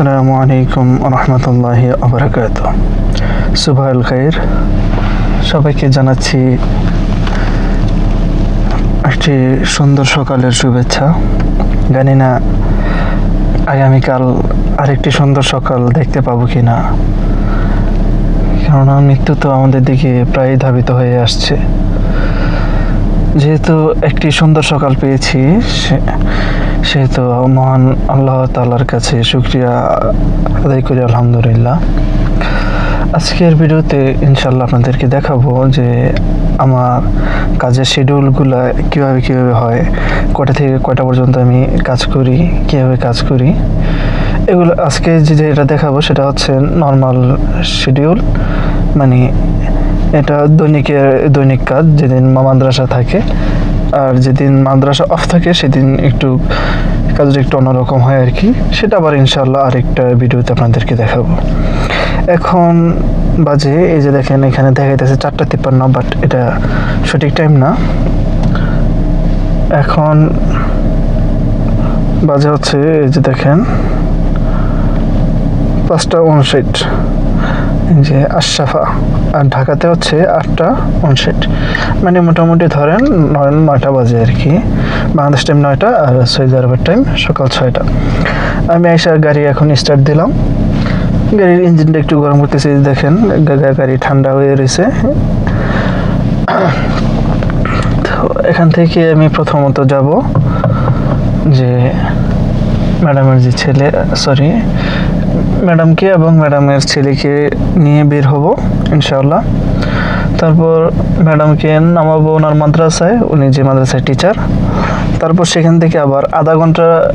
আসসালামু আলাইকুম রহমতুল্লাহি আবরাকাত সুবাহুল খাইর। সবাইকে জানাচ্ছি একটি সুন্দর সকালের শুভেচ্ছা। জানি না আগামীকাল আরেকটি সুন্দর সকাল দেখতে পাবো কি না কেননা মৃত্যু তো আমাদের দিকে প্রায় ধাবিত হয়ে আসছে। যেহেতু একটি সুন্দর সকাল পেয়েছি সে- সেহেতু মহান আল্লাহ তাআলার কাছে শুক্রিয়া আদায় করি, আলহামদুলিল্লাহ। আজকের ভিডিওতে ইনশাল্লাহ আপনাদেরকে দেখাবো যে আমার কাজের শিডিউলগুলো কীভাবে কীভাবে হয়, কটা থেকে কয়টা পর্যন্ত আমি কাজ করি, কীভাবে কাজ করি। এগুলো আজকে যে যেটা দেখাবো সেটা হচ্ছে নর্মাল শিডিউল মানে এটা দৈনিকের দৈনিক কাজ, যেদিন মাদ্রাসা থাকে। আর যেদিন মাদ্রাসা অফ থাকে, সেদিন একটু কাজটা একটু অন্যরকম হয় আর কি। সেটা আবার ইনশাল্লাহ আরেকটা ভিডিওতে আপনাদেরকে দেখাবো। এখন বাজে, এই যে দেখেন এখানে দেখা যাচ্ছে চারটা তিপ্পান্ন বাট এটা সঠিক টাইম না। এখন বাজে হচ্ছে, এই যে দেখেন, পাঁচটা উনষাট যে আশরাফা, আর ঢাকাতে হচ্ছে আটটা উনষাট। মানে মোটামুটি ধরেন নয় নয়টা বাজে আর কি। বাংলাদেশ টাইম নয়টা আর সৌদি আরবের টাইম সকাল ছয়টা। আমি এসে গাড়ি এখন স্টার্ট দিলাম। গাড়ির ইঞ্জিনটা একটু গরম করতেছি দেখেন গাড়ি ঠান্ডা হয়ে রয়েছে। তো এখান থেকে আমি প্রথমত যাব যে ম্যাডামের যে ছেলে সরি ম্যাডামকে এবং ম্যাডামের ছেলেকে নিয়ে বের হব, ইনশাআল্লাহ। তারপর ম্যাডামকে নামাবো ওনার মাদ্রাসায়, উনি যে মাদ্রাসায় টিচার। তারপর সেখান থেকে আবার আধা ঘণ্টা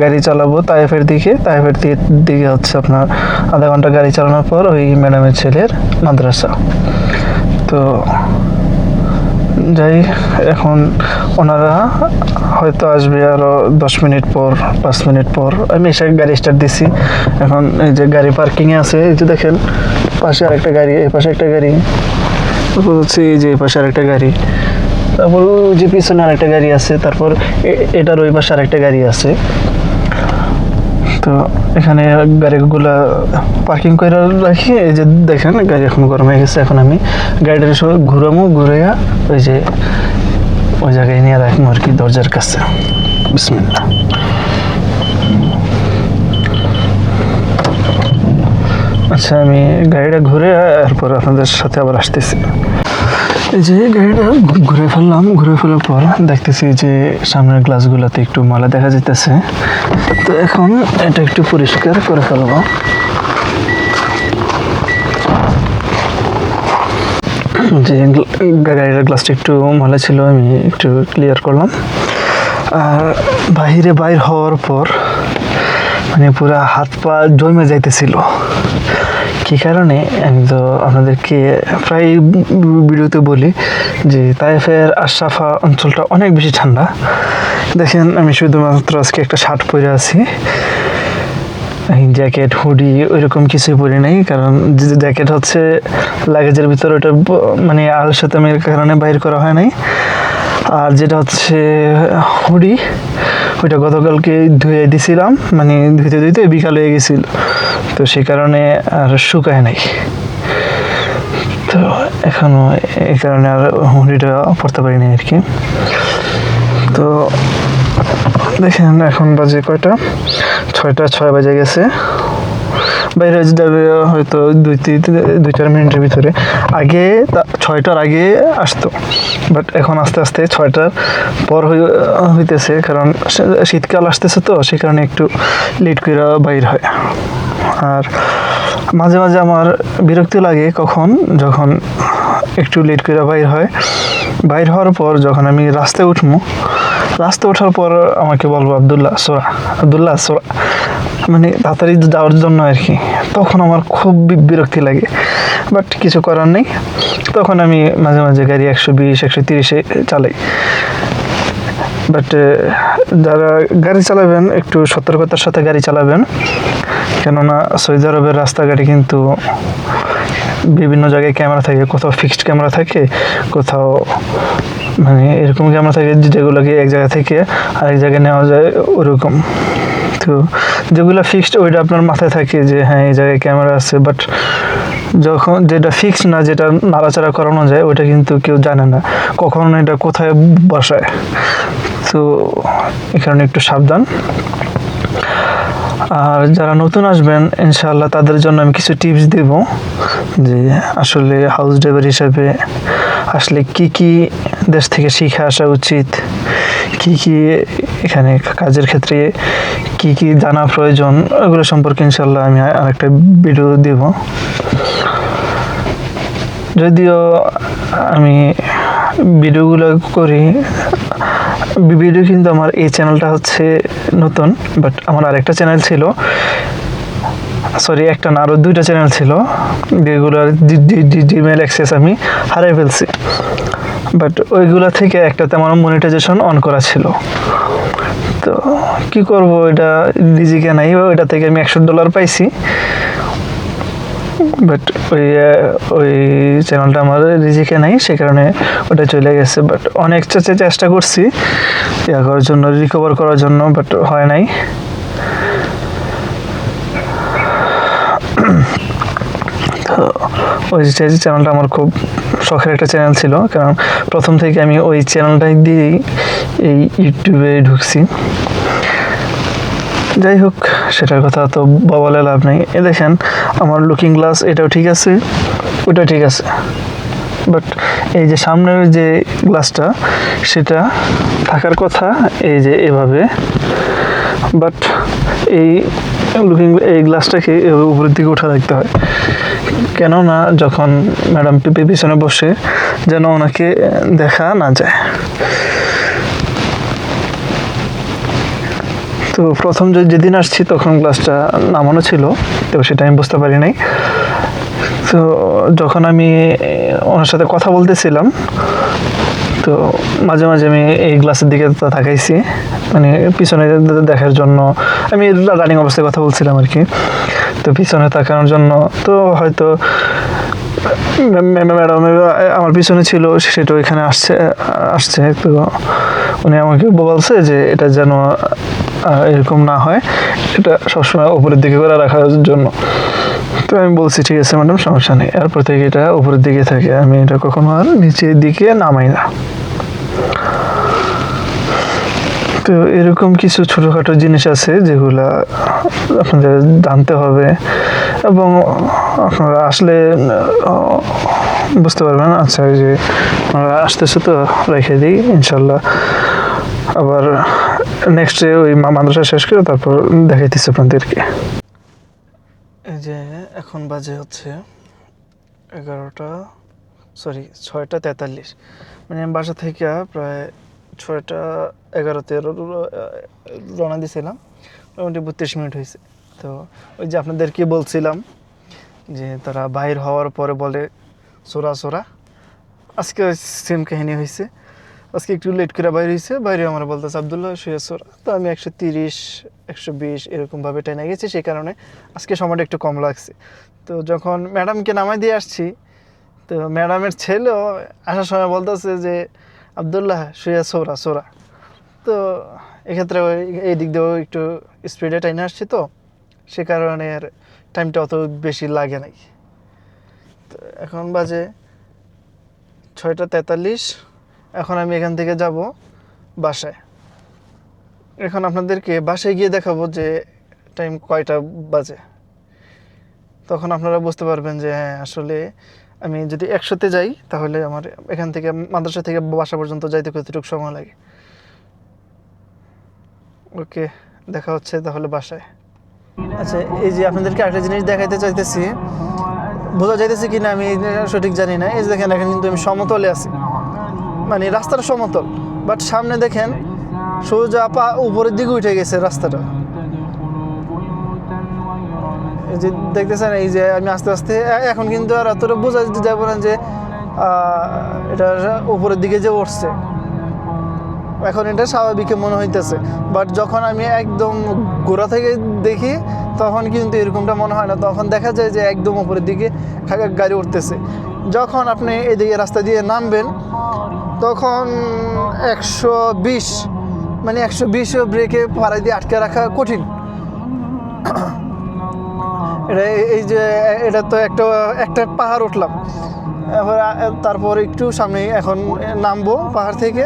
গাড়ি চালাবো তাইফের দিকে। তাইফের দি- দিকে হচ্ছে আপনার আধা ঘণ্টা গাড়ি চালানোর পর ওই ম্যাডামের ছেলের মাদ্রাসা। তো যাই, এখন ওনারা হয়তো আসবে আরও দশ মিনিট পর, পাঁচ মিনিট পর। আমি এসে গাড়ি স্টার্ট দিছি। এখন এই যে গাড়ি পার্কিংয়ে আছে, এই যে দেখেন, পাশে আরেকটা গাড়ি, এই পাশে একটা গাড়ি। হচ্ছে এই যে এই পাশে আরেকটা গাড়ি। তারপর যে পিছনে আরেকটা গাড়ি আছে, তারপর এটার ওই পাশে আরেকটা গাড়ি আছে। তো এখানে গাড়িগুলা পার্কিং করে রাখি, এই যে দেখেন, গাড়ি এখন গরম হয়ে গেছে, এখন আমি গাড়িটা সব ঘুরামো, ঘুরাইয়া ওই যে ওই জায়গায় নিয়ে রাখব আর কি দরজার কাছে। বিসমিল্লাহ। আচ্ছা আমি গাড়িটা ঘুরে এরপর আপনাদের সাথে আবার আসতেছি। এই যে গাড়িটা ঘুরে ফেললাম, ঘুরে ফেলার পর দেখতেছি যে সামনের গ্লাসগুলোতে একটু ময়লা দেখা যেতেছে তো এখন এটা একটু পরিষ্কার করে ফেলব। যে গাড়ির গ্লাসটা একটু ময়লা ছিল, আমি একটু ক্লিয়ার করলাম। আর বাহিরে বাইর হওয়ার পর মানে পুরা হাত পা জমে যাইতেছিল। কি কারণে আমি তো আপনাদেরকে প্রায় ভিডিওতে বলি যে তাইফের আশরাফা অঞ্চলটা অনেক বেশি ঠান্ডা। দেখেন, আমি শুধুমাত্র আজকে একটা শার্ট পরে আছি। জ্যাকেট, হুডি ওইরকম কিছুই পরি নাই, কারণ জ্যাকেট হচ্ছে লাগেজের ভিতরে ওটা মানে আলসাতামের কারণে বাইর করা হয় নাই। আর যেটা হচ্ছে হুডি ওইটা গতকালকে ধুয়ে দিছিলাম মানে ধুইতে ধুইতে বিকাল হয়ে গেছিল। তো সে কারণে আর শুকায় নাই। তো এখনও এই কারণে আর হুডিটা পড়তে পারিনি আর কি। তো দেখেন এখন বাজে কয়টা? ছয়টা, ছয় বাজে গেছে। বাইরে যাবে, হয়তো দুই তিন দুই চার মিনিটের ভিতরে। আগে ছয়টার আগে আসতো। বাট এখন আস্তে আস্তে ছয়টার পর হই- হইতেছে, কারণ শীতকাল আসতেছে তো সে কারণে একটু লেট করে বাইর হয়। আর মাঝে মাঝে আমার বিরক্তি লাগে কখন, যখন একটু লেট করে বাইর হয়। বাইর হওয়ার পর যখন আমি রাস্তায় উঠবো রাস্তায় ওঠার পর আমাকে বলব, আবদুল্লাহ সোরা আবদুল্লাহ সোরা মানে তাড়াতাড়ি যাওয়ার জন্য আর কি। তখন আমার খুব বিরক্তি লাগে। বাট কিছু করার নেই। তখন আমি মাঝে মাঝে গাড়ি একশো বিশ, একশো তিরিশে চালাই। বাট যারা গাড়ি চালাবেন, একটু সতর্কতার সাথে গাড়ি চালাবেন। কেননা সৌদি আরবের রাস্তাঘাটে কিন্তু বিভিন্ন জায়গায় ক্যামেরা থাকে, কোথাও ফিক্সড ক্যামেরা থাকে, কোথাও মানে এরকম ক্যামেরা থাকে যেগুলোকে এক জায়গা থেকে আরেক জায়গায় নেওয়া যায় ওরকম। তো যেগুলো ফিক্সড ওইটা আপনার মাথায় থাকে যে হ্যাঁ এই জায়গায় ক্যামেরা আছে বাট যখন যেটা ফিক্সড না, যেটা নাড়াচাড়া করানো যায় ওটা কিন্তু কেউ জানে না। কখন এটা কোথায় বসায়। তো কারণে একটু সাবধান। আর যারা নতুন আসবেন, ইনশাআল্লাহ তাদের জন্য আমি কিছু টিপস দেব যে আসলে হাউস ড্রাইভার হিসাবে আসলে কি কি দেশ থেকে শিখে আসা উচিত, কি কি এখানে কাজের ক্ষেত্রে কি কি জানা প্রয়োজন, ওগুলো সম্পর্কে ইনশাল্লাহ আমি আরেকটা ভিডিও দেব। যদিও আমি ভিডিওগুলো করি ভিডিও কিন্তু আমার এই চ্যানেলটা হচ্ছে নতুন বাট আমার আরেকটা চ্যানেল ছিল। সরি একটা না আরও দুইটা চ্যানেল ছিল। যেগুলোর জিমেল অ্যাক্সেস আমি হারিয়ে ফেলছি। বাট ওইগুলো থেকে একটাতে আমার মনিটাইজেশন অন করা ছিল। তো কি করব, এটা ডিজিকে নাই ওইটা থেকে আমি একশো ডলার পাইছি। বাট ওই ওই চ্যানেলটা আমার রিজিকে নাই, সে কারণে ওটা চলে গেছে। বাট অনেক চেষ্টা করছি ইয়া করার জন্য রিকভার করার জন্য বাট হয় নাই। ওই চ্যানেলটা আমার খুব শখের একটা চ্যানেল ছিল, কারণ প্রথম থেকে আমি ওই চ্যানেলটাই দিয়েই এই ইউটিউবে ঢুকছি। যাই হোক সেটার কথা তো বলে লাভ নেই। এ দেখেন, আমার লুকিং গ্লাস এটাও ঠিক আছে ওটা ঠিক আছে। বাট এই যে সামনের যে গ্লাসটা সেটা থাকার কথা এই যে এভাবে। বাট এই লুকিং এই গ্লাসটাকে উপরের দিকে উঠা রাখতে হয়। কেননা যখন ম্যাডাম পিপি পিছনে বসে, যেন ওনাকে দেখা না যায়। তো প্রথম যেদিন আসছি তখন গ্লাসটা নামানো ছিল, তো সেটা আমি বুঝতে পারি নাই। তো যখন আমি ওনার সাথে কথা বলতেছিলাম, তো মাঝে মাঝে আমি এই গ্লাসের দিকে তাকাইছি মানে পিছনে দেখার জন্য, আমি রানিং অবস্থায় কথা বলছিলাম আর কি। তো পিছনে তাকানোর জন্য, তো হয়তো ম্যাডাম আমার পিছনে ছিল সেটা এখানে আসছে আসছে। তো উনি আমাকে বলছে যে, এটা যেন এরকম না হয়। এটা সবসময় উপরের দিকে করে রাখার জন্য। তো আমি বলছি, ঠিক আছে ম্যাডাম সমস্যা নেই। এরপর থেকে এটা উপরের দিকে থাকে। আমি এটা কখনো আর নিচের দিকে নামাই না। তো এরকম কিছু ছোটোখাটো জিনিস আছে যেগুলা আপনাদের জানতে হবে এবং আপনারা আসলে বুঝতে পারবেন আচ্ছা যে আপনারা আসতেছে তো রেখে দিই, ইনশাল্লাহ। আবার নেক্সটে ওই মা- মাদ্রাসা শেষ করে তারপর দেখাইতেছি আপনাদেরকে। এই যে এখন বাজে হচ্ছে এগারোটা সরি ছয়টা তেতাল্লিশ। মানে আমি বাসা থেকে প্রায় ছয়টা এগারো তেরো রওনা দিয়েছিলাম মোটামুটি বত্রিশ মিনিট হয়েছে তো ওই যে আপনাদেরকে বলছিলাম যে তারা বাইর হওয়ার পরে বলে, সোরা সোরা। আজকে সেম কাহিনী হয়েছে আজকে একটু লেট করে বাইরে হয়েছে বাইরে আমার বলতেছে, আবদুল্লাহ, শুয়ে সোরা তো আমি একশো তিরিশ, একশো বিশ এরকমভাবে টেনে গেছি। সেই কারণে আজকে সময়টা একটু কম লাগছে। তো যখন ম্যাডামকে নামাই দিয়ে আসছি, তো ম্যাডামের ছেলেও আসার সময় বলতেছে যে, আবদুল্লাহ, শুয়ে সোরা সোরা। তো এক্ষেত্রে ওই এই দিক দিয়েও একটু স্পিডে টাইনে আসছি তো। সে কারণে আর টাইমটা অত বেশি লাগে নাই। তো এখন বাজে ছয়টা তেতাল্লিশ। এখন আমি এখান থেকে যাব বাসায়। এখন আপনাদেরকে বাসায় গিয়ে দেখাবো যে টাইম কয়টা বাজে। তখন আপনারা বুঝতে পারবেন যে হ্যাঁ আসলে আমি যদি একশোতে যাই, তাহলে আমার এখান থেকে মাদ্রাসা থেকে বাসা পর্যন্ত যাইতে কতটুকু সময় লাগে। ওকে দেখা হচ্ছে তাহলে বাসায়। আচ্ছা এই যে আপনাদেরকে একটা জিনিস দেখাইতে চাইতেছি, বোঝা যাইতেছে কি না আমি সঠিক জানি না। এই যে দেখেন, এখন কিন্তু আমি সমতলে আছি। মানে রাস্তাটা সমতল। বাট সামনে দেখেন সোজা পা উপরের দিকে উঠে গেছে রাস্তাটা। এই যে দেখতেছেন, এই যে আমি আস্তে আস্তে এখন কিন্তু আর এতটা বোঝা যাবে না যে এটা উপরের দিকে যে উঠছে। এখন এটা স্বাভাবিক মনে হইতেছে। বাট যখন আমি একদম গোড়া থেকে দেখি, তখন কিন্তু এরকমটা মনে হয় না। তখন দেখা যায় যে একদম উপরের দিকে গাড়ি উঠতেছে। যখন আপনি এদিকে রাস্তা দিয়ে নামবেন তখন একশো বিশ মানে একশো বিশ ব্রেকে পাড়ায় দিয়ে আটকে রাখা কঠিন। এটা এই- যে, এটা তো একটা একটা পাহাড় উঠলাম। এবার তারপর একটু সামনে এখন নামবো পাহাড় থেকে।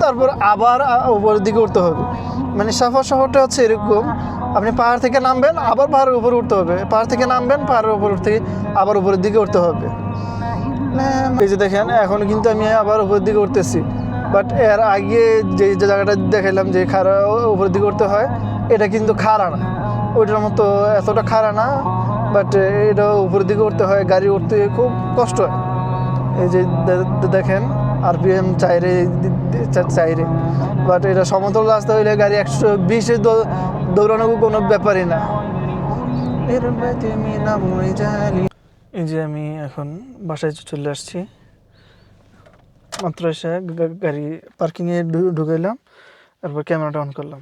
তারপর আবার উপরের দিকে উঠতে হবে। মানে সাফার শহরটা হচ্ছে এরকম, আপনি পাহাড় থেকে নামবেন, আবার পাহাড়ের উপরে উঠতে হবে। পাহাড় থেকে নামবেন, পাহাড়ের উপর উঠতে, আবার উপরের দিকে উঠতে হবে। এই যে দেখেন, এখন কিন্তু আমি আবার উপরের দিকে উঠতেছি। বাট এর আগে যে জায়গাটা দেখাইলাম যে খাড়া উপরের দিকে উঠতে হয়, এটা কিন্তু খাড়া না। ওইটার মতো এতটা খাড়া না বাট এটা উপরের দিকে উঠতে হয়, গাড়ি উঠতে খুব কষ্ট হয়। এই যে দে- দে- দেখেন আরপিএম চাইরে চাইরে। বাট এটা সমতল রাস্তা হইলে গাড়ি একশো বিশে দৌড়ানো কোনো ব্যাপারই না। এই যে আমি এখন বাসায় চলে আসছি। মাত্র এসে গাড়ি পার্কিংয়ে ঢুকাইলাম, তারপর ক্যামেরাটা অন করলাম।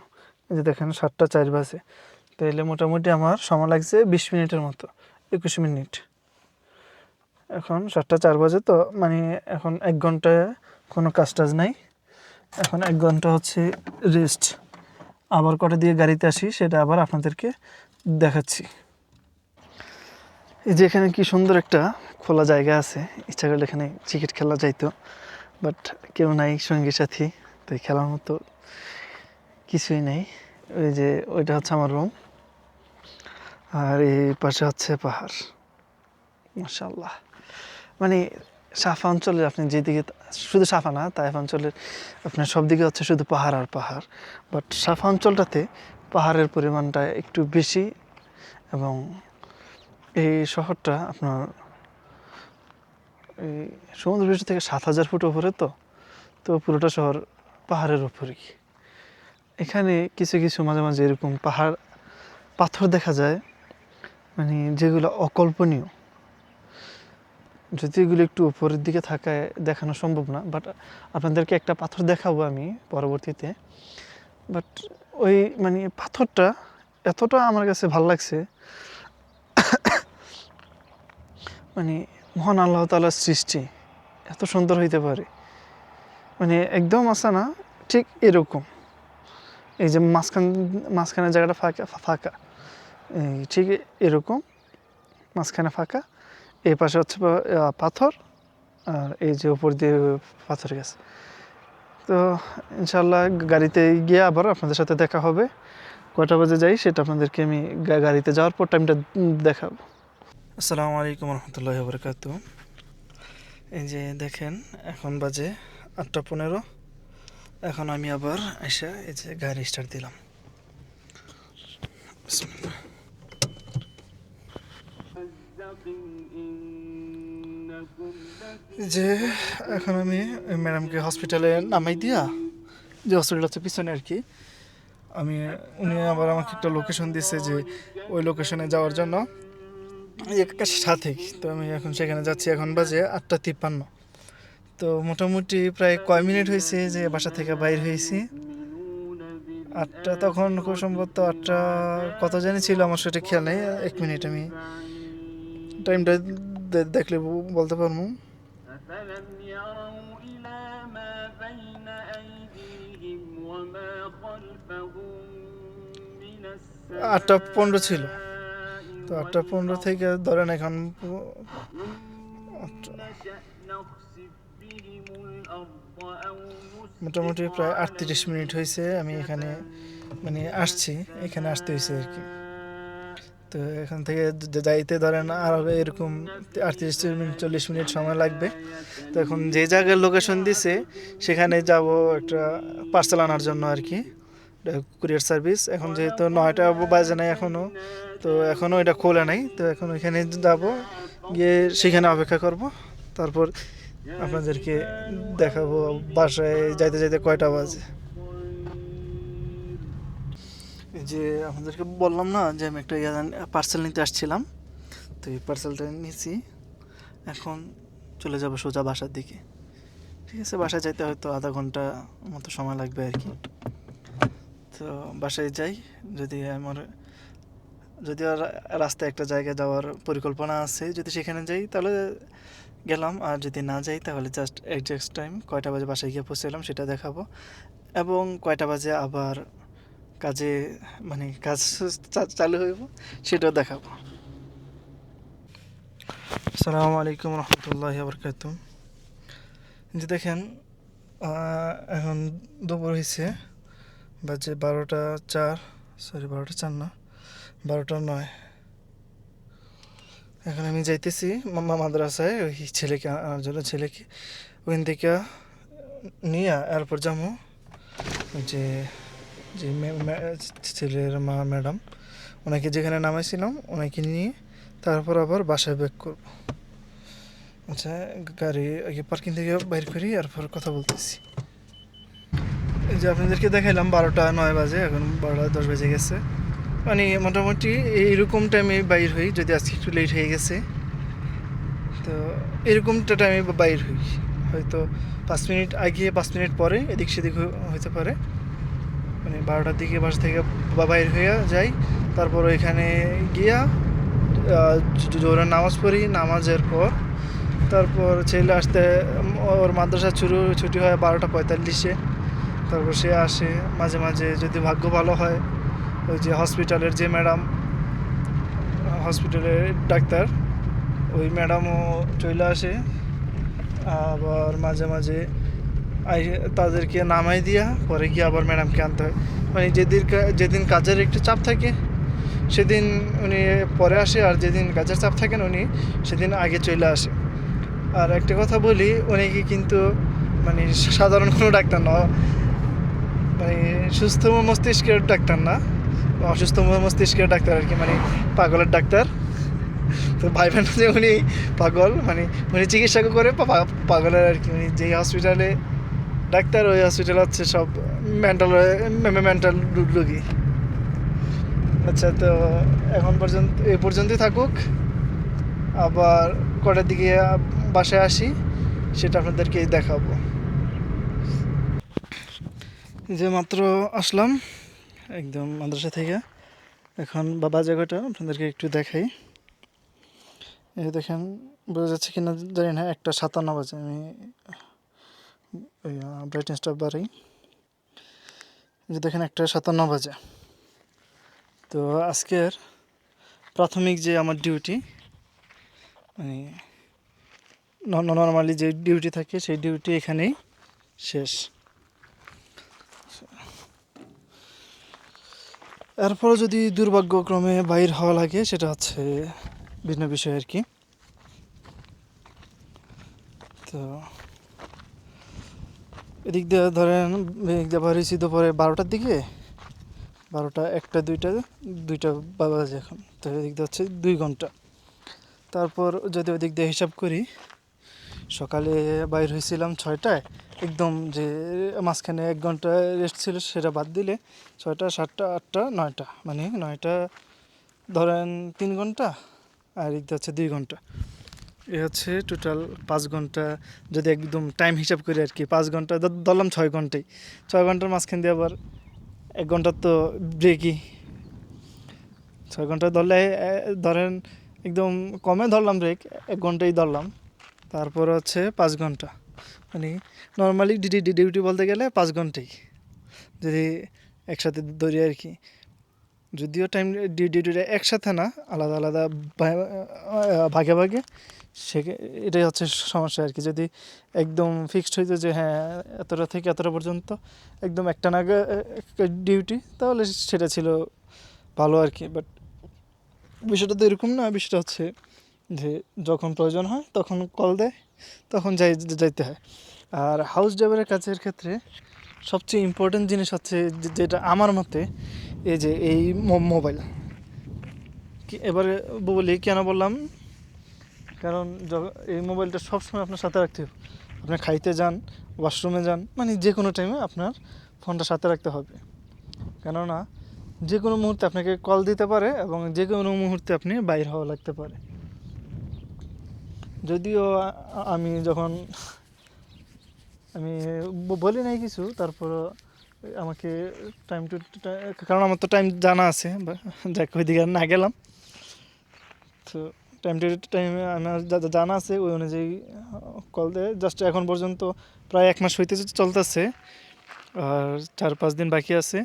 এই যে দেখেন, সাতটা চার বাজে। তাইলে মোটামুটি আমার সময় লাগছে বিশ মিনিটের মতো, একুশ মিনিট। এখন সাতটা চার বাজে তো মানে এখন এক ঘন্টায় কোনো কাজ টাজ নাই। এখন এক ঘণ্টা হচ্ছে রেস্ট আবার কটা দিয়ে গাড়িতে আসি, সেটা আবার আপনাদেরকে দেখাচ্ছি। এই যে এখানে কি সুন্দর একটা খোলা জায়গা আছে। ইচ্ছা করলে এখানে ক্রিকেট খেলা যাইতো বাট কেউ নাই, সঙ্গী সাথী, তাই খেলার মতো কিছুই নেই। ওই যে ওইটা হচ্ছে আমার রুম আর এই পাশে হচ্ছে পাহাড়। মাশাল্লাহ মানে সাফা অঞ্চলের আপনি যেদিকে, শুধু সাফা না, তাইফ অঞ্চলের আপনার সব দিকে হচ্ছে শুধু পাহাড় আর পাহাড়। বাট সাফা অঞ্চলটাতে পাহাড়ের পরিমাণটা একটু বেশি এবং এই শহরটা আপনার এই সমুদ্র থেকে সাত হাজার ফুট উপরে তো তো পুরোটা শহর পাহাড়ের উপরেই। এখানে কিছু কিছু মাঝে মাঝে এরকম পাহাড়, পাথর দেখা যায় মানে যেগুলো অকল্পনীয়। যদি এগুলো একটু উপরের দিকে থাকায় দেখানো সম্ভব না বাট আপনাদেরকে একটা পাথর দেখাবো আমি পরবর্তীতে। বাট ওই মানে পাথরটা এতটা আমার কাছে ভালো লাগছে মানে মহান আল্লাহ তালার সৃষ্টি। এত সুন্দর হইতে পারে। মানে একদম আসা না, ঠিক এরকম। এই যে মাঝখান মাঝখানে জায়গাটা ফাঁকা ফাঁকা। ঠিক এরকম, মাঝখানে ফাঁকা। এই পাশে হচ্ছে পাথর, আর এই যে উপর দিয়ে পাথর গেছে। তো ইনশাল্লাহ গাড়িতে গিয়ে আবার আপনাদের সাথে দেখা হবে। কটা বাজে যাই সেটা আপনাদেরকে আমি গাড়িতে যাওয়ার পর টাইমটা দেখাবো। আসসালামু আলাইকুম রহমতুল্লাহ বরকাত এই যে দেখেন, এখন বাজে আটটা পনেরো। এখন আমি আবার এসে এই যে গাড়ি স্টার্ট দিলাম। যে এখন আমি ম্যাডামকে হসপিটালে নামাই দিয়া, যে হসপিটাল হচ্ছে পিছনে আর কি, আমি, উনি আবার আমাকে একটা লোকেশন দিয়েছে যে ওই লোকেশনে যাওয়ার জন্য। একাশি সাথে তো আমি এখন সেখানে যাচ্ছি, এখন বাজে আটটা তিপ্পান্ন। তো মোটামুটি প্রায় কয় মিনিট হয়েছে যে বাসা থেকে বাইর হয়েছি। আটটা তখন খুব সম্ভবত আটটা, কত জানি ছিল, আমার সেটা খেয়াল নেই, এক মিনিট আমি টাইমটা দেখলে বলতে পারব। আটটা পনেরো ছিল। তো আটটা পনেরো থেকে ধরেন এখন মোটামুটি প্রায় আটত্রিশ মিনিট হয়েছে, আমি এখানে মানে আসছি, এখানে আসতে হয়েছে আর কি। তো এখান থেকে যাইতে ধরেন আর এরকম আটত্রিশ মিনিট, চল্লিশ মিনিট সময় লাগবে। তো এখন যে জায়গায় লোকেশন দিছে, সেখানে যাব একটা পার্সেল আনার জন্য আর কি। Courier service. এখন যেহেতু নয়টা বাজে নাই এখনও তো এখনও এটা খোলা নাই। তো এখন ওইখানে যাব গিয়ে সেখানে অপেক্ষা করব। তারপর আপনাদেরকে দেখাবো বাসায় যাইতে যাইতে কয়টা বাজে। এই যে আপনাদেরকে বললাম না যে আমি একটা পার্সেল নিতে আসছিলাম। তো এই পার্সেলটা নিয়েছি এখন চলে যাব সোজা বাসার দিকে। ঠিক আছে বাসায় যাইতে হয়তো আধা ঘণ্টা মতো সময় লাগবে আর কি। তো বাসায় যাই। যদি আমার যদিও রাস্তায় একটা জায়গায় যাওয়ার পরিকল্পনা আছে, যদি সেখানে যাই, তাহলে গেলাম। আর যদি না যাই, তাহলে জাস্ট একজাক্ট টাইম কয়টা বাজে বাসায় গিয়ে পৌঁছালাম সেটা দেখাবো। এবং কয়টা বাজে আবার কাজে মানে কাজ চালু হইব, সেটাও দেখাবো। আসসালামু আলাইকুম রহমতুল্লাহ বরকাত যে দেখেন এখন দুপুর হয়েছে বাজে বারোটা চার সরি বারোটা চার না, বারোটা নয়। এখন আমি যাইতেছি মামা মাদ্রাসায়, ওই ছেলেকে আনার জন্য, ছেলেকে। ওখান থেকে নিয়ে এরপর যাব যে যে ছেলের মা, ম্যাডাম, ওনাকে যেখানে নামাইছিলাম, ওনাকে নিয়ে তারপর আবার বাসায় ব্যাক করব। আচ্ছা গাড়ি আগে পার্কিং থেকে বাইর করি, এরপর কথা বলতেছি। যে আপনাদেরকে দেখাইলাম বারোটা নয় বাজে এখন বারোটা দশ বাজে গেছে। মানে মোটামুটি এইরকম টাইমে বাইর হই যদি আজকে একটু লেট হয়ে গেছে। তো এরকমটা টাইমে বাইর হই। হয়তো পাঁচ মিনিট আগে পাঁচ মিনিট পরে এদিক সেদিক হতে পারে। মানে বারোটার দিকে বাসা থেকে বাইর হয়ে যাই তারপর ওইখানে গিয়া আহ, জোরে নামাজ পড়ি। নামাজের পর তারপর ছেলে আসতে ওর মাদ্রাসা ছুটি হয় বারোটা পঁয়তাল্লিশে। তারপর সে আসে, মাঝে মাঝে যদি ভাগ্য ভালো হয়, ওই যে হসপিটালের যে ম্যাডাম হসপিটালের ডাক্তার, ওই ম্যাডামও চলে আসে। আবার মাঝে মাঝে তাদেরকে নামাই দিয়া পরে গিয়ে আবার ম্যাডামকে আনতে হয়। মানে যেদিন যেদিন কাজের একটু চাপ থাকে, সেদিন উনি পরে আসে আর যেদিন কাজের চাপ থাকেন উনি, সেদিন আগে চলে আসে। আর একটা কথা বলি, উনি কিন্তু মানে সাধারণ কোনো ডাক্তার না মানে সুস্থ মস্তিষ্কের ডাক্তার না, অসুস্থ মস্তিষ্কের ডাক্তার আর কি মানে পাগলের ডাক্তার। তো ভাইবেন যে উনি পাগল মানে উনি চিকিৎসা করে পাগলের আর কি, উনি যেই হসপিটালে ডাক্তার, ওই হসপিটাল হচ্ছে সব মেন্টাল মেন্টাল রোগী। আচ্ছা তো এখন পর্যন্ত, এ পর্যন্তই থাকুক। আবার কটার দিকে বাসায় আসি, সেটা আপনাদেরকে দেখাবো। যে মাত্র আসলাম একদম মাদ্রাসা থেকে। এখন বাবা জায়গাটা আপনাদেরকে একটু দেখাই। এই দেখেন, বোঝা যাচ্ছে কিনা, জানি না, একটা সাতান্ন বাজে, আমি ব্রাইটনেসটা বাড়াই। যে দেখেন, একটা সাতান্ন বাজে। তো আজকের প্রাথমিক যে আমার ডিউটি মানে নর্মালি যে ডিউটি থাকে, সেই ডিউটি এখানেই শেষ। এরপরও যদি দুর্ভাগ্যক্রমে বাইর হওয়া লাগে, সেটা হচ্ছে ভিন্ন বিষয় আর কি। তো এদিক দিয়ে ধরেন এদিক দিয়ে বার হয়েছি দুপুরে বারোটার দিকে, বারোটা একটা, দুইটা দুইটা বাজে এখন। তো এদিক দিয়ে হচ্ছে দুই ঘণ্টা। তারপর যদি ওদিক দিয়ে হিসাব করি সকালে বাইর হয়েছিলাম ছয়টায়, একদম যে মাঝখানে এক ঘণ্টা রেস্ট ছিল সেটা বাদ দিলে ছয়টা, সাতটা, আটটা, নয়টা মানে নয়টা ধরেন তিন ঘণ্টা আর এদিক হচ্ছে দুই ঘণ্টা। এ হচ্ছে টোটাল পাঁচ ঘণ্টা, যদি একদম টাইম হিসাব করি আর কি, পাঁচ ঘণ্টা ধরলাম ছয় ঘন্টাই ছয় ঘণ্টার মাঝখান দিয়ে আবার এক ঘণ্টার তো ব্রেকই ছয় ঘণ্টা ধরলে ধরেন একদম কমে ধরলাম ব্রেক এক ঘন্টাই ধরলাম। তারপর হচ্ছে পাঁচ ঘণ্টা। মানে নর্মালি ডিউটি বলতে গেলে পাঁচ ঘন্টাই। যদি একসাথে ধরি আর কি। যদিও টাইম ডিউটিটা একসাথে না, আলাদা আলাদা ভাগে ভাগে, সে এটাই হচ্ছে সমস্যা আর কি। যদি একদম ফিক্সড হইতো যে হ্যাঁ এতটা থেকে এতটা পর্যন্ত একদম একটা না ডিউটি তাহলে সেটা ছিল ভালো আর কি। বাট বিষয়টা তো এরকম না, বিষয়টা হচ্ছে যে যখন প্রয়োজন হয় তখন কল দেয়, তখন যাই, যাইতে হয়। আর হাউস ড্রাইভারের কাজের ক্ষেত্রে সবচেয়ে ইম্পর্টেন্ট জিনিস হচ্ছে যেটা আমার মতে এই যে এই মোবাইল এবারে বলি, কেন বললাম? কারণ এই মোবাইলটা সবসময় আপনার সাথে রাখতে হবে। আপনি খাইতে যান ওয়াশরুমে যান মানে যে কোনো টাইমে আপনার ফোনটা সাথে রাখতে হবে। কেননা, যে কোনো মুহূর্তে আপনাকে কল দিতে পারে এবং যে কোনো মুহূর্তে আপনি বাইর হওয়া লাগতে পারে। যদিও আমি যখন, আমি বলি নাই কিছু তারপর আমাকে টাইম টু কারণ আমার তো টাইম জানা আছে যাক, ওইদিকে না গেলাম। তো টাইম টু টাইমে আমার জানা আছে, ওই অনুযায়ী কল দেয় জাস্ট এখন পর্যন্ত প্রায় এক মাস হইতে চলতেছে, আর চার পাঁচ দিন বাকি আছে।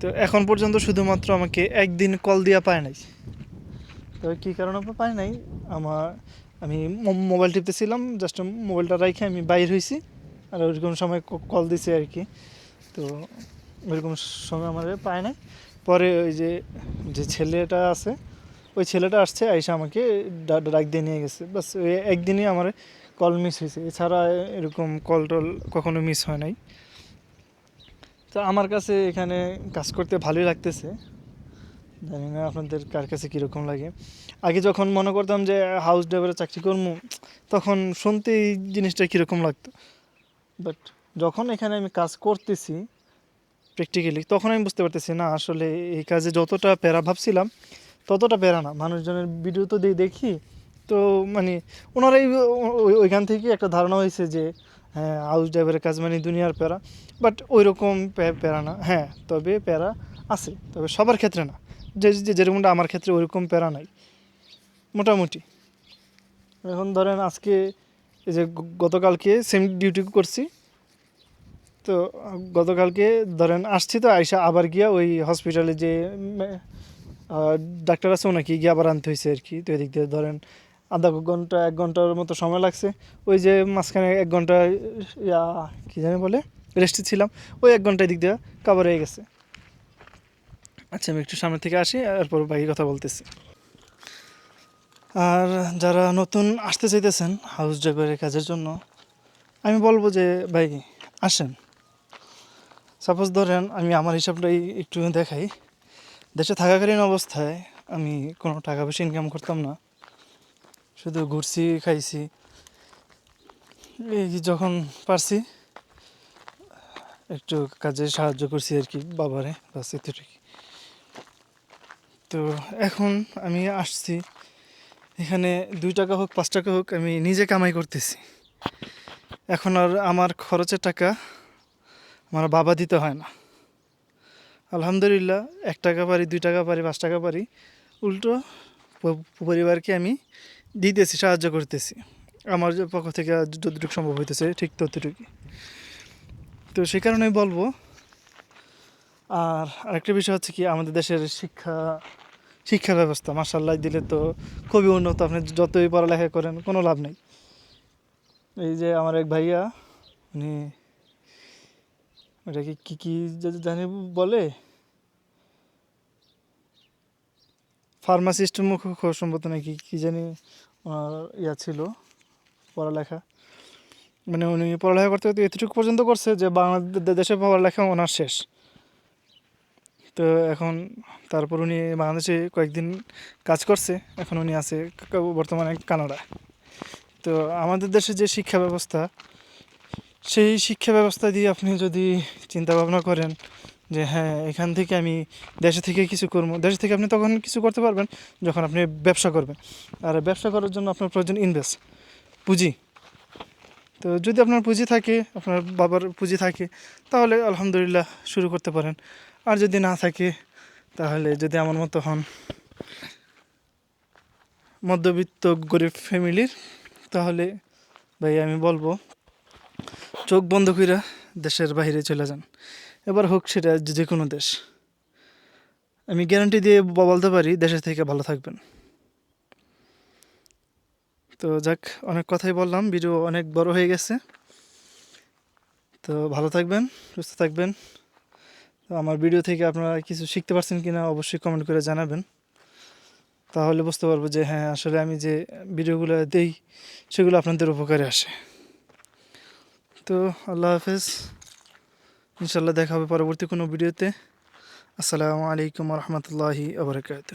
তো এখন পর্যন্ত শুধুমাত্র আমাকে একদিন কল দেওয়া পায় নাই। তো কী কারণে পায় নাই? আমার আমি মোবাইল টিপতেছিলাম জাস্ট মোবাইলটা রাখে আমি বাইর হয়েছি আর ওইরকম সময় কল দিছে আর কি। তো ওইরকম সময় আমার পায় নাই। পরে ওই যে যে ছেলেটা আছে, ওই ছেলেটা আসছে, আইসা আমাকে ডাক দিয়ে নিয়ে গেছে। বাস ওই একদিনই আমার কল মিস হয়েছে এছাড়া এরকম কল টল কখনো মিস হয় নাই। তো আমার কাছে এখানে কাজ করতে ভালোই লাগতেছে। জানি না আপনাদের কার কাছে কীরকম লাগে। আগে যখন মনে করতাম যে হাউস ড্রাইভারের চাকরি করব, তখন শুনতে এই জিনিসটা কীরকম লাগতো। বাট যখন এখানে আমি কাজ করতেছি প্র্যাকটিক্যালি তখন আমি বুঝতে পারতেছি, না, আসলে এই কাজে যতটা প্যারা ভাবছিলাম, ততটা প্যারা না। মানুষজনের ভিডিও তো দিয়ে দেখি, তো মানে ওনারাই ওইখান থেকে একটা ধারণা হয়েছে যে হ্যাঁ হাউস ড্রাইভারের কাজ মানে দুনিয়ার প্যারা। বাট ওই রকম প্যারা না। হ্যাঁ তবে প্যারা আছে, তবে সবার ক্ষেত্রে না। যে যেরকমটা আমার ক্ষেত্রে ওইরকম প্যারা নাই। মোটামুটি। এখন ধরেন আজকে এই যে গতকালকে সেম ডিউটি করছি। তো গতকালকে ধরেন আসছি তো, আইসা আবার গিয়া ওই হসপিটালে যে ডাক্তার আছে ওনাকে গিয়ে আবার আনতে হয়েছে আর কি। তো এদিক দিয়ে ধরেন আধা ঘণ্টা, এক ঘণ্টার মতো সময় লাগছে। ওই যে মাঝখানে এক ঘণ্টা, ইয়া, কী জানি বলে রেস্টে ছিলাম। ওই এক ঘণ্টা এদিক দিয়ে কাভার হয়ে গেছে। আচ্ছা আমি একটু সামনে থেকে আসি, এরপর বাকি কথা বলতেছি। আর যারা নতুন আসতে চাইতেছেন হাউস ড্রাইভারের কাজের জন্য, আমি বলব যে, ভাই, আসেন। সাপোজ ধরেন, আমি আমার হিসাবটাই একটু দেখাই। দেশে থাকাকালীন অবস্থায় আমি কোনো টাকা পয়সা ইনকাম করতাম না। শুধু ঘুরছি, খাইছি। এই যখন পারছি, একটু কাজে সাহায্য করছি আর কি, বাবারে, বাস এতটুকু তো এখন আমি আসছি। এখানে দুই টাকা হোক, পাঁচ টাকা হোক, আমি নিজে কামাই করতেছি। এখন আর আমার খরচের টাকা আমার বাবা দিতে হয় না। আলহামদুলিল্লাহ, এক টাকা পারি, দুই টাকা পারি, পাঁচ টাকা পারি, উল্টো পরিবারকে আমি দিতেছি, সাহায্য করতেছি। আমার পক্ষ থেকে যতটুকু সম্ভব হইতেছে, ঠিক ততটুকু তো সে কারণে বলব আর আরেকটা বিষয় হচ্ছে কি, আমাদের দেশের শিক্ষা শিক্ষা ব্যবস্থা মার্শাল্লাহ দিলে তো খুবই উন্নত। আপনি যতই পড়ালেখা করেন, কোনো লাভ নেই। এই যে আমার এক ভাইয়া, উনি ওটাকে কী কী জানি বলে? ফার্মাসিস্ট মুখ সম্ভবত নাকি, কী জানি ওনার ইয়া ছিল, পড়ালেখা। মানে উনি পড়ালেখা করতে করতে এতটুকু পর্যন্ত করছে যে বাংলাদেশে পড়ালেখা ওনার শেষ। তো এখন তারপর উনি বাংলাদেশে কয়েকদিন কাজ করছে। এখন উনি আছে বর্তমানে কানাডা। তো আমাদের দেশে যে শিক্ষা ব্যবস্থা, সেই শিক্ষা ব্যবস্থা দিয়ে আপনি যদি চিন্তা ভাবনা করেন যে হ্যাঁ এখান থেকে আমি দেশে থেকে কিছু করব। দেশে থেকে আপনি তখন কিছু করতে পারবেন যখন আপনি ব্যবসা করবেন। আর ব্যবসা করার জন্য আপনার প্রয়োজন ইনভেস্ট পুঁজি। তো যদি আপনার পুঁজি থাকে, আপনার বাবার পুঁজি থাকে, তাহলে আলহামদুলিল্লাহ শুরু করতে পারেন। আর যদি না থাকে, তাহলে যদি আমার মতো হন, মধ্যবিত্ত গরিব ফ্যামিলির, তাহলে ভাই আমি বলব, চোখ বন্ধ কইরা দেশের বাইরে চলে যান। এবার হোক সেটা যে- কোনো দেশ। আমি গ্যারান্টি দিয়ে বলতে পারি দেশের থেকে ভালো থাকবেন। তো যাক, অনেক কথাই বললাম, ভিডিও অনেক বড় হয়ে গেছে। তো ভালো থাকবেন, সুস্থ থাকবেন। তো আমার ভিডিও থেকে আপনারা কিছু শিখতে পারছেন কিনা অবশ্যই কমেন্ট করে জানাবেন। তাহলে বুঝতে পারব যে হ্যাঁ আসলে আমি যে ভিডিওগুলো দেই, সেগুলো আপনাদের উপকারে আসে। তো আল্লাহ হাফেজ ইনশাল্লাহ দেখা হবে পরবর্তী কোনো ভিডিওতে। আসসালামু আলাইকুম রহমতুল্লাহি আবরকাত